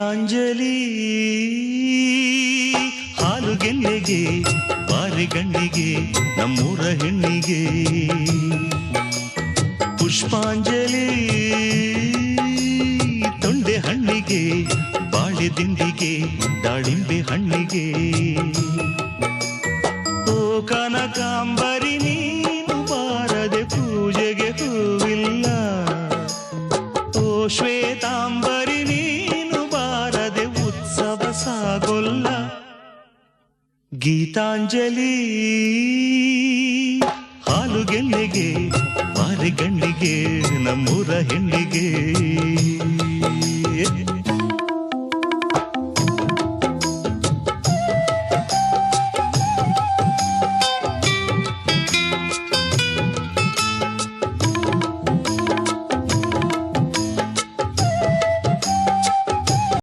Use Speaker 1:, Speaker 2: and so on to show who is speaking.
Speaker 1: ಅಂಜಲಿ, ಹಾಲು ಗೆಲ್ಲೆಗೆ ಬಾರಿ ಗಣ್ಣಿಗೆ ನಮ್ಮೂರ ಹೆಣ್ಣಿಗೆ. ಪುಷ್ಪಾಂಜಲಿ, ತೊಂಡೆ ಹಣ್ಣಿಗೆ, ಬಾಳೆ ದಿಂಡಿಗೆ ದಾಳಿಂಬೆ ಹಣ್ಣಿಗೆ. ಓ ಕನಕಾಂಬರಿ, ನೀನು ಬಾರದೆ ಪೂಜೆಗೆ ಹೂವಿಲ್ಲ. ಓ ಶ್ವೇತಾಂಬರಿ ಸಾಗೊಲ್ಲ ಗೀತಾಂಜಲಿ. ಹಾಲು ಗೆಲ್ಲಿಗೆ ಮಾರಿ ನಮ್ಮೂರ ಹೆಣ್ಣಿಗೆ.